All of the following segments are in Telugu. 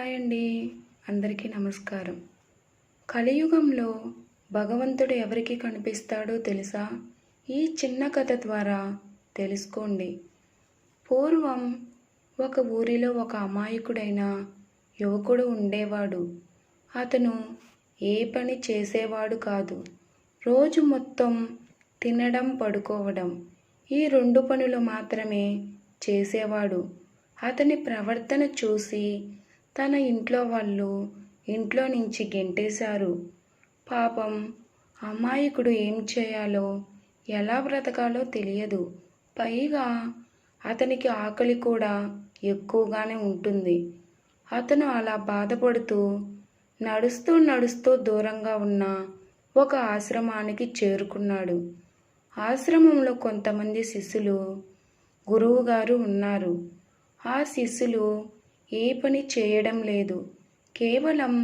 హాయ్ అండి అందరికీ నమస్కారం. కలియుగంలో భగవంతుడు ఎవరికి కనిపిస్తాడో తెలుసా? ఈ చిన్న కథ ద్వారా తెలుసుకోండి. పూర్వం ఒక ఊరిలో ఒక అమాయకుడైన యువకుడు ఉండేవాడు. అతను ఏ పని చేసేవాడు కాదు. రోజు మొత్తం తినడం పడుకోవడం ఈ రెండు పనులు మాత్రమే చేసేవాడు. అతని ప్రవర్తన చూసి తన ఇంట్లో వాళ్ళు ఇంట్లో నుంచి గెంటేశారు. పాపం అమాయకుడు ఏం చేయాలో ఎలా బ్రతకాలో తెలియదు. పైగా అతనికి ఆకలి కూడా ఎక్కువగానే ఉంటుంది. అతను అలా బాధపడుతూ నడుస్తూ నడుస్తూ దూరంగా ఉన్న ఒక ఆశ్రమానికి చేరుకున్నాడు. ఆశ్రమంలో కొంతమంది శిష్యులు గురువుగారు ఉన్నారు. ఆ శిష్యులు ఏ పని చేయడం లేదు. కేవలం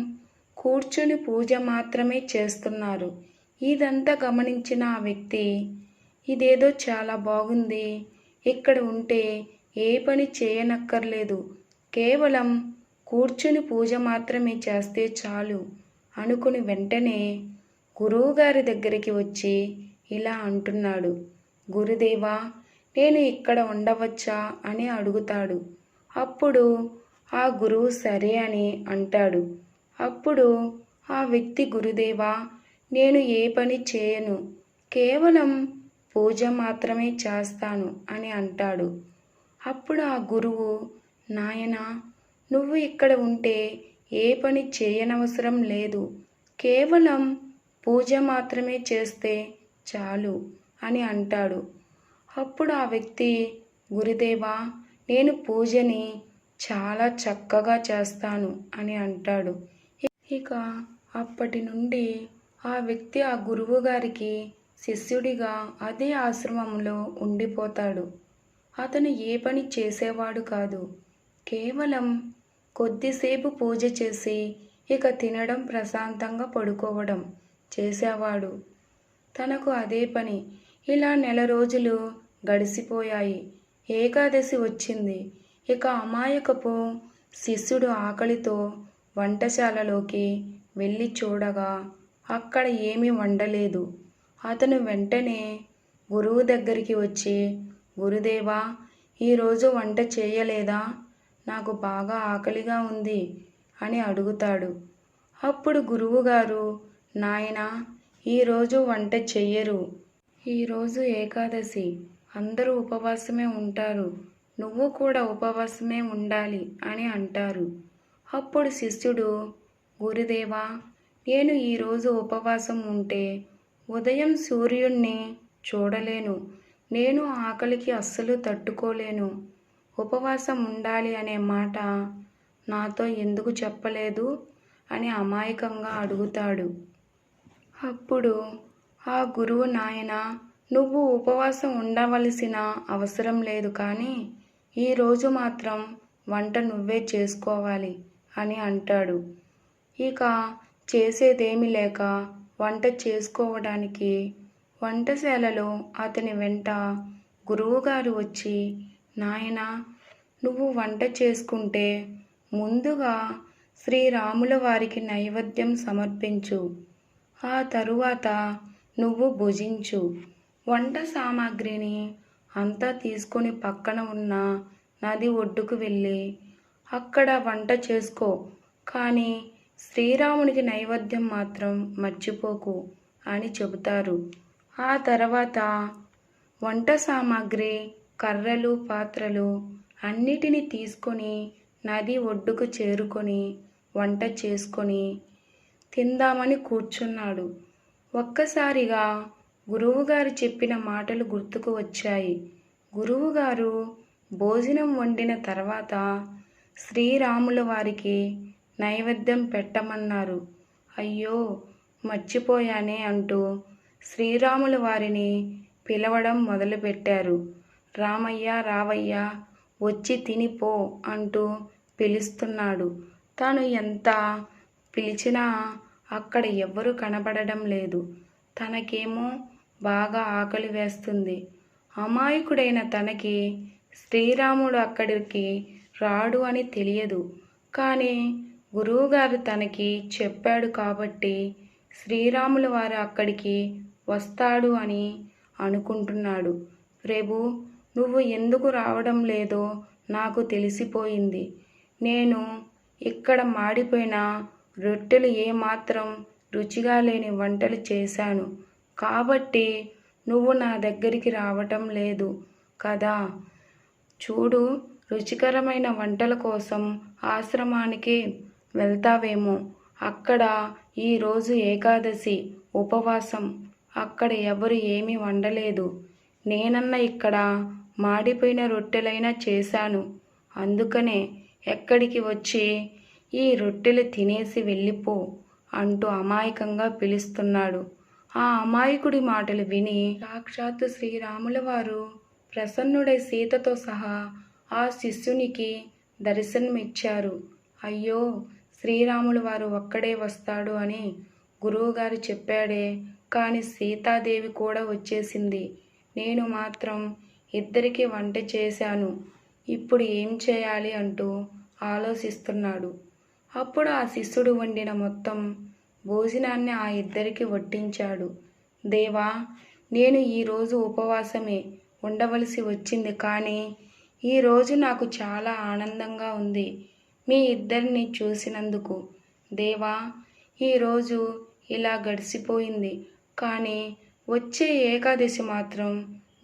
కూర్చుని పూజ మాత్రమే చేస్తున్నారు. ఇదంతా గమనించిన ఆ వ్యక్తి ఇదేదో చాలా బాగుంది. ఇక్కడ ఉంటే ఏ పని చేయనక్కర్లేదు. కేవలం కూర్చుని పూజ మాత్రమే చేస్తే చాలు అనుకుని వెంటనే గురువుగారి దగ్గరికి వచ్చి ఇలా అంటున్నాడు. గురుదేవా నేను ఇక్కడ ఉండవచ్చా? అని అడుగుతాడు. అప్పుడు ఆ గురువు సరే అని అంటాడు. అప్పుడు ఆ వ్యక్తి గురుదేవా నేను ఏ పని చేయను. కేవలం పూజ మాత్రమే చేస్తాను అని అంటాడు. అప్పుడు ఆ గురువు నాయనా నువ్వు ఇక్కడ ఉంటే ఏ పని చేయనవసరం లేదు. కేవలం పూజ మాత్రమే చేస్తే చాలు అని అంటాడు. అప్పుడు ఆ వ్యక్తి గురుదేవా నేను పూజని చాలా చక్కగా చేస్తాను అని అంటాడు. ఇక అప్పటి నుండి ఆ వ్యక్తి ఆ గురువు గారికి శిష్యుడిగా అదే ఆశ్రమంలో ఉండిపోతాడు. అతను ఏ పని చేసేవాడు కాదు. కేవలం కొద్దిసేపు పూజ చేసి ఇక తినడం ప్రశాంతంగా పడుకోవడం చేసేవాడు. తనకు అదే పని. ఇలా నెల రోజులు గడిసిపోయాయి. ఏకాదశి వచ్చింది. ఇక అమాయకపు శిష్యుడు ఆకలితో వంటశాలలోకి వెళ్ళి చూడగా అక్కడ ఏమీ వండలేదు. అతను వెంటనే గురువు దగ్గరికి వచ్చి గురుదేవా ఈరోజు వంట చేయలేదా? నాకు బాగా ఆకలిగా ఉంది అని అడుగుతాడు. అప్పుడు గురువుగారు నాయన ఈరోజు వంట చెయ్యరు. ఈరోజు ఏకాదశి. అందరూ ఉపవాసమే ఉంటారు. నువ్వు కూడా ఉపవాసమే ఉండాలి అని అంటారు. అప్పుడు శిష్యుడు గురుదేవా నేను ఈరోజు ఉపవాసం ఉంటే ఉదయం సూర్యుణ్ణి చూడలేను. నేను ఆకలికి అస్సలు తట్టుకోలేను. ఉపవాసం ఉండాలి అనే మాట నాతో ఎందుకు చెప్పలేదు? అని అమాయకంగా అడుగుతాడు. అప్పుడు ఆ గురువు నాయన నువ్వు ఉపవాసం ఉండవలసిన అవసరం లేదు కానీ ఈరోజు మాత్రం వంట నువ్వే చేసుకోవాలి అని అంటాడు. ఇక చేసేదేమీ లేక వంట చేసుకోవడానికి వంటశాలలో అతని వెంట గురువుగారు వచ్చి నాయన నువ్వు వంట చేసుకుంటే ముందుగా శ్రీరాముల వారికి నైవేద్యం సమర్పించు. ఆ తరువాత నువ్వు భుజించు. వంట సామాగ్రిని అంతా తీసుకొని పక్కన ఉన్న నది ఒడ్డుకు వెళ్ళి అక్కడ వంట చేసుకో కానీ శ్రీరామునికి నైవేద్యం మాత్రం మర్చిపోకు అని చెబుతారు. ఆ తర్వాత వంట సామాగ్రి కర్రలు పాత్రలు అన్నిటినీ తీసుకొని నది ఒడ్డుకు చేరుకొని వంట చేసుకొని తిందామని కూర్చున్నాడు. ఒక్కసారిగా గురువుగారు చెప్పిన మాటలు గుర్తుకు వచ్చాయి. గురువుగారు భోజనం వండిన తర్వాత శ్రీరాముల వారికి నైవేద్యం పెట్టమన్నారు. అయ్యో మర్చిపోయానే అంటూ శ్రీరాముల వారిని పిలవడం మొదలుపెట్టారు. రామయ్య రావయ్య వచ్చి తినిపో అంటూ పిలుస్తున్నాడు. తాను ఎంత పిలిచినా అక్కడ ఎవ్వరూ కనబడడం లేదు. తనకేమో బాగా ఆకలి వేస్తుంది. అమాయకుడైన తనకి శ్రీరాముడు అక్కడికి రాడు అని తెలియదు. కానీ గురువుగారు తనకి చెప్పాడు కాబట్టి శ్రీరాముల వారు అక్కడికి వస్తాడు అని అనుకుంటున్నాడు. ప్రభు నువ్వు ఎందుకు రావడం లేదో నాకు తెలిసిపోయింది. నేను ఇక్కడ మాడిపోయిన రొట్టెలు ఏమాత్రం రుచిగా లేని వంటలు చేశాను. కాబట్టి నువ్వు నా దగ్గరికి రావటం లేదు కదా. చూడు రుచికరమైన వంటల కోసం ఆశ్రమానికి వెళ్తావేమో. అక్కడ ఈరోజు ఏకాదశి ఉపవాసం. అక్కడ ఎవరు ఏమీ వండలేదు. నేనన్న ఇక్కడ మాడిపోయిన రొట్టెలైనా చేశాను. అందుకనే ఎక్కడికి వచ్చి ఈ రొట్టెలు తినేసి వెళ్ళిపో అంటూ అమాయకంగా పిలుస్తున్నాడు. ఆ అమాయకుడి మాటలు విని సాక్షాత్తు శ్రీరాముల వారు ప్రసన్నుడై సీతతో సహా ఆ శిష్యునికి దర్శనమిచ్చారు. అయ్యో శ్రీరాములు వారు ఒక్కడే వస్తాడు అని గురువుగారు చెప్పాడే కానీ సీతాదేవి కూడా వచ్చేసింది. నేను మాత్రం ఇద్దరికి వంట చేశాను. ఇప్పుడు ఏం చేయాలి అంటూ ఆలోచిస్తున్నాడు. అప్పుడు ఆ శిష్యుడు వండిన మొత్తం భోజనాన్ని ఆ ఇద్దరికి వడ్డించాడు. దేవా నేను ఈరోజు ఉపవాసమే ఉండవలసి వచ్చింది కానీ ఈరోజు నాకు చాలా ఆనందంగా ఉంది మీ ఇద్దరిని చూసినందుకు. దేవా ఈరోజు ఇలా గడిచిపోయింది కానీ వచ్చే ఏకాదశి మాత్రం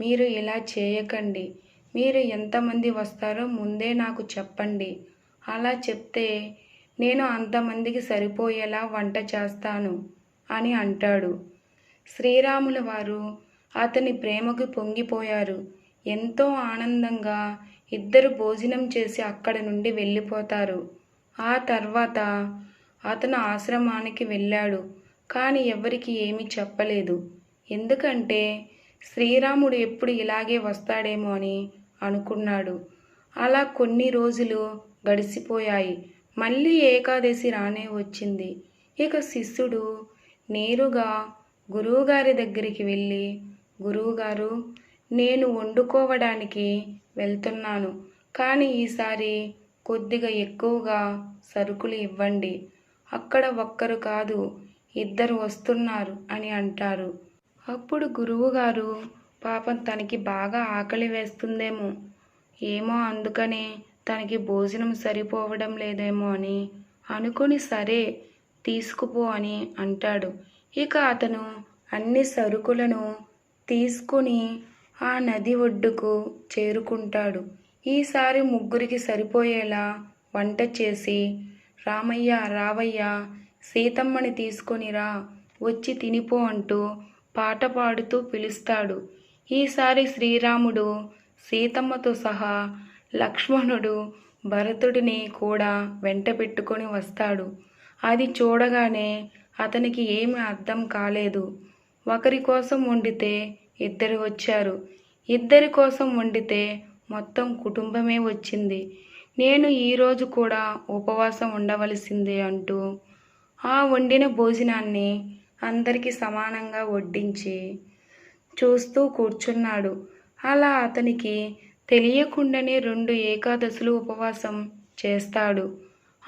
మీరు ఇలా చేయకండి. మీరు ఎంతమంది వస్తారో ముందే నాకు చెప్పండి. అలా చెప్తే నేను అంతమందికి సరిపోయేలా వంట చేస్తాను అని అంటాడు. శ్రీరాముల వారు అతని ప్రేమకు పొంగిపోయారు. ఎంతో ఆనందంగా ఇద్దరు భోజనం చేసి అక్కడ నుండి వెళ్ళిపోతారు. ఆ తర్వాత అతను ఆశ్రమానికి వెళ్ళాడు కానీ ఎవరికి ఏమీ చెప్పలేదు. ఎందుకంటే శ్రీరాముడు ఎప్పుడు ఇలాగే వస్తాడేమో అని అనుకున్నాడు. అలా కొన్ని రోజులు గడిచిపోయాయి. మళ్ళీ ఏకాదశి రానే వచ్చింది. ఇక శిష్యుడు నేరుగా గురువుగారి దగ్గరికి వెళ్ళి గురువుగారు నేను వండుకోవడానికి వెళ్తున్నాను కానీ ఈసారి కొద్దిగా ఎక్కువగా సరుకులు ఇవ్వండి. అక్కడ ఒక్కరు కాదు ఇద్దరు వస్తున్నారు అని అంటారు. అప్పుడు గురువుగారు పాపం తనకి బాగా ఆకలి వేస్తుందేమో ఏమో అందుకనే తనకి భోజనం సరిపోవడం లేదేమో అని. అనుకుని సరే తీసుకుపో అని అంటాడు. ఇక అతను అన్ని సరుకులను తీసుకుని ఆ నది ఒడ్డుకు చేరుకుంటాడు. ఈసారి ముగ్గురికి సరిపోయేలా వంట చేసి రామయ్య రావయ్య సీతమ్మని తీసుకొనిరా వచ్చి తినిపో అంటూ పాట పాడుతూ పిలుస్తాడు. ఈసారి శ్రీరాముడు సీతమ్మతో సహా లక్ష్మణుడు భరతుడిని కూడా వెంట పెట్టుకొని వస్తాడు. అది చూడగానే అతనికి ఏమి అర్థం కాలేదు. ఒకరి కోసం వండితే ఇద్దరు వచ్చారు. ఇద్దరి కోసం వండితే మొత్తం కుటుంబమే వచ్చింది. నేను ఈరోజు కూడా ఉపవాసం ఉండవలసిందే అంటూ ఆ వండిన భోజనాన్ని అందరికీ సమానంగా వడ్డించి చూస్తూ కూర్చున్నాడు. అలా అతనికి తెలియకుండానే రెండు ఏకాదశులు ఉపవాసం చేస్తాడు.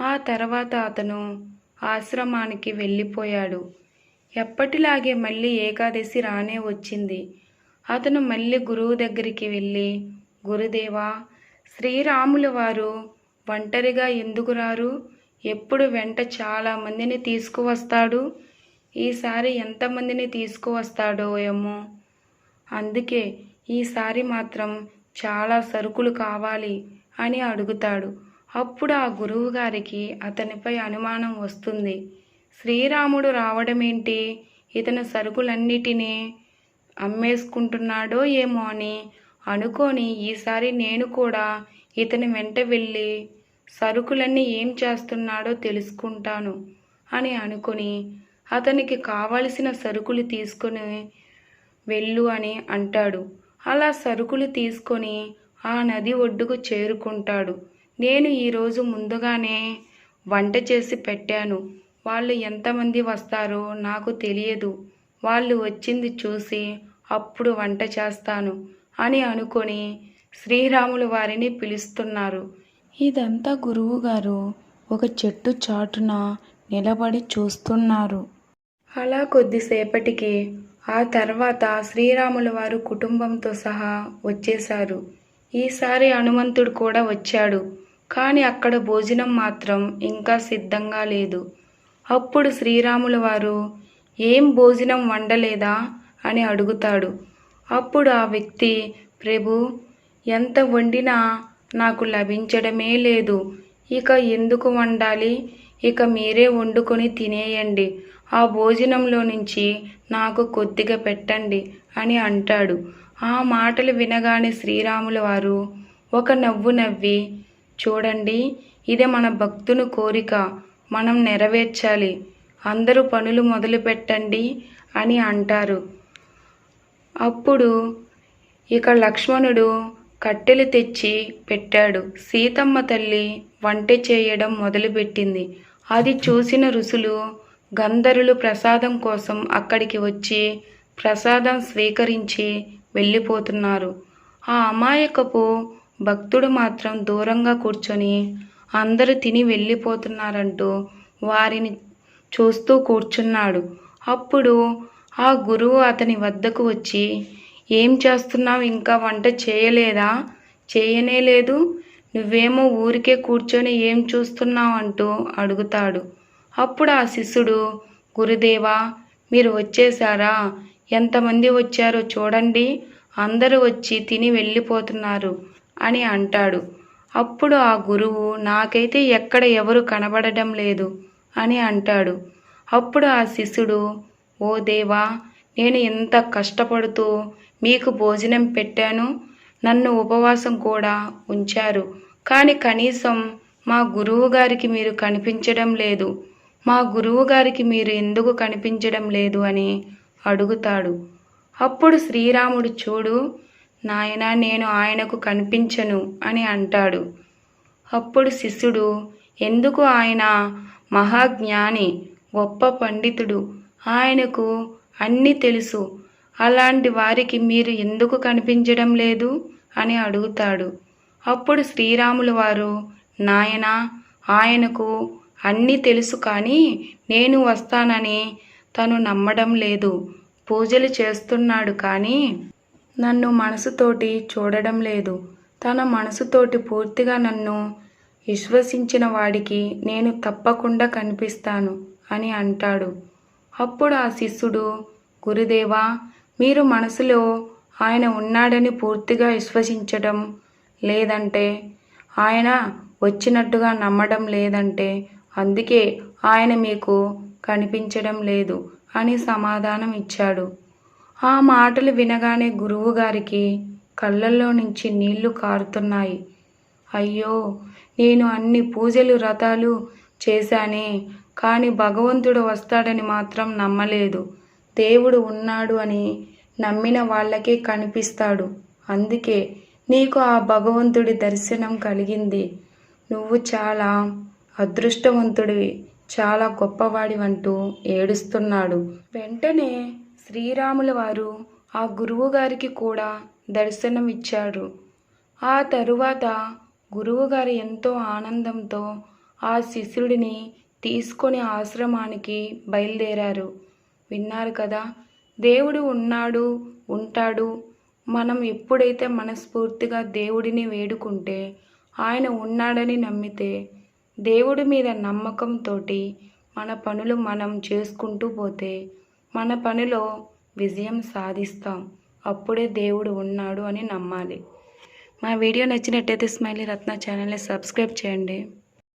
ఆ తర్వాత అతను ఆశ్రమానికి వెళ్ళిపోయాడు. ఎప్పటిలాగే మళ్ళీ ఏకాదశి రానే వచ్చింది. అతను మళ్ళీ గురువు దగ్గరికి వెళ్ళి గురుదేవా శ్రీరాముల వారు ఒంటరిగా ఎందుకు రారు? ఎప్పుడు వెంట చాలా మందిని తీసుకువస్తాడు? ఈసారి ఎంతమందిని తీసుకువస్తాడో ఏమో. అందుకే ఈసారి మాత్రం చాలా సరుకులు కావాలి అని అడుగుతాడు. అప్పుడు ఆ గురువు గారికి అతనిపై అనుమానం వస్తుంది. శ్రీరాముడు రావడమేంటి? ఇతను సరుకులన్నిటినీ అమ్మేసుకుంటున్నాడో ఏమో అని అనుకొని ఈసారి నేను కూడా ఇతని వెంట వెళ్ళి సరుకులన్నీ ఏం చేస్తున్నాడో తెలుసుకుంటాను అని అనుకుని అతనికి కావలసిన సరుకులు తీసుకొని వెళ్ళు అని అంటాడు. అలా సరుకులు తీసుకొని ఆ నది ఒడ్డుకు చేరుకుంటాడు. నేను ఈరోజు ముందుగానే వంట చేసి పెట్టాను. వాళ్ళు ఎంతమంది వస్తారో నాకు తెలియదు. వాళ్ళు వచ్చింది చూసి అప్పుడు వంట చేస్తాను అని అనుకొని శ్రీరాములు వారిని పిలుస్తున్నారు. ఇదంతా గురువుగారు ఒక చెట్టు చాటున నిలబడి చూస్తున్నారు. అలా కొద్దిసేపటికి ఆ తర్వాత శ్రీరాముల వారు కుటుంబంతో సహా వచ్చేశారు. ఈసారి హనుమంతుడు కూడా వచ్చాడు. కానీ అక్కడ భోజనం మాత్రం ఇంకా సిద్ధంగా లేదు. అప్పుడు శ్రీరాముల వారు ఏం భోజనం వండలేదా? అని అడుగుతాడు. అప్పుడు ఆ వ్యక్తి ప్రభు ఎంత వండినా నాకు లభించడమే లేదు. ఇక ఎందుకు వండాలి? ఇక మీరే వండుకొని తినేయండి. ఆ భోజనంలో నుంచి నాకు కొద్దిగా పెట్టండి అని అంటాడు. ఆ మాటలు వినగానే శ్రీరాముల వారు ఒక నవ్వు నవ్వి చూడండి ఇది మన భక్తుని కోరిక. మనం నెరవేర్చాలి. అందరూ పనులు మొదలు పెట్టండి అని అంటారు. అప్పుడు ఇక లక్ష్మణుడు కట్టెలు తెచ్చి పెట్టాడు. సీతమ్మ తల్లి వంట చేయడం మొదలుపెట్టింది. అది చూసిన ఋషులు గంధర్వులు ప్రసాదం కోసం అక్కడికి వచ్చి ప్రసాదం స్వీకరించి వెళ్ళిపోతున్నారు. ఆ అమాయకపు భక్తుడు మాత్రం దూరంగా కూర్చొని అందరూ తిని వెళ్ళిపోతున్నారంటూ వారిని చూస్తూ కూర్చున్నాడు. అప్పుడు ఆ గురువు అతని వద్దకు వచ్చి ఏం చేస్తున్నావు? ఇంకా వంట చేయలేదా? చేయనే లేదు. నువ్వేమో ఊరికే కూర్చొని ఏం చూస్తున్నావు? అంటూ అడుగుతాడు. అప్పుడు ఆ శిష్యుడు గురుదేవా మీరు వచ్చేసారా ఎంతమంది వచ్చారో చూడండి. అందరూ వచ్చి తిని వెళ్ళిపోతున్నారు అని అంటాడు. అప్పుడు ఆ గురువు నాకైతే ఎక్కడ ఎవరు కనబడడం లేదు అని అంటాడు. అప్పుడు ఆ శిష్యుడు ఓ దేవా నేను ఎంత కష్టపడుతూ మీకు భోజనం పెట్టాను. నన్ను ఉపవాసం కూడా ఉంచారు. కానీ కనీసం మా గురువు గారికి మీరు కనిపించడం లేదు. మా గురువు గారికి మీరు ఎందుకు కనిపించడం లేదు అని అడుగుతాడు. అప్పుడు శ్రీరాముడు చూడు నాయన నేను ఆయనకు కనిపించను అని అంటాడు. అప్పుడు శిష్యుడు ఎందుకు ఆయన మహాజ్ఞాని గొప్ప పండితుడు ఆయనకు అన్నీ తెలుసు అలాంటి వారికి మీరు ఎందుకు కనిపించడం లేదు అని అడుగుతాడు. అప్పుడు శ్రీరాములు వారు నాయన ఆయనకు అన్నీ తెలుసు కానీ నేను వస్తానని తను నమ్మడం లేదు. పూజలు చేస్తున్నాడు కానీ నన్ను మనసుతోటి చూడడం లేదు. తన మనసుతోటి పూర్తిగా నన్ను విశ్వసించిన వాడికి నేను తప్పకుండా కనిపిస్తాను అని అంటాడు. అప్పుడు ఆ శిష్యుడు గురుదేవా మీరు మనసులో ఆయన ఉన్నాడని పూర్తిగా విశ్వసించడం లేదంటే ఆయన వచ్చినట్టుగా నమ్మడం లేదంటే అందుకే ఆయన మీకు కనిపించడం లేదు అని సమాధానం ఇచ్చాడు. ఆ మాటలు వినగానే గురువు గారికి కళ్ళల్లో నుంచి నీళ్ళు కారుతున్నాయి. అయ్యో నేను అన్ని పూజలు వ్రతాలు చేశానే కానీ భగవంతుడు వస్తాడని మాత్రం నమ్మలేదు. దేవుడు ఉన్నాడు అని నమ్మిన వాళ్ళకే కనిపిస్తాడు. అందుకే నీకు ఆ భగవంతుడి దర్శనం కలిగింది. నువ్వు చాలా అదృష్టవంతుడివి. చాలా గొప్పవాడివంటూ ఏడుస్తున్నాడు. వెంటనే శ్రీరాముల వారు ఆ గురువుగారికి కూడా దర్శనమిచ్చారు. ఆ తరువాత గురువుగారు ఎంతో ఆనందంతో ఆ శిష్యుడిని తీసుకొని ఆశ్రమానికి బయలుదేరారు. విన్నారు కదా దేవుడు ఉన్నాడు ఉంటాడు. మనం ఎప్పుడైతే మనస్ఫూర్తిగా దేవుడిని వేడుకుంటే ఆయన ఉన్నాడని నమ్మితే దేవుడి మీద నమ్మకంతో మన పనులు మనం చేసుకుంటూ పోతే మన పనిలో విజయం సాధిస్తాం. అప్పుడే దేవుడు ఉన్నాడు అని నమ్మాలి. మా వీడియో నచ్చినట్టయితే స్మైలీ రత్న ఛానల్ని సబ్స్క్రైబ్ చేయండి.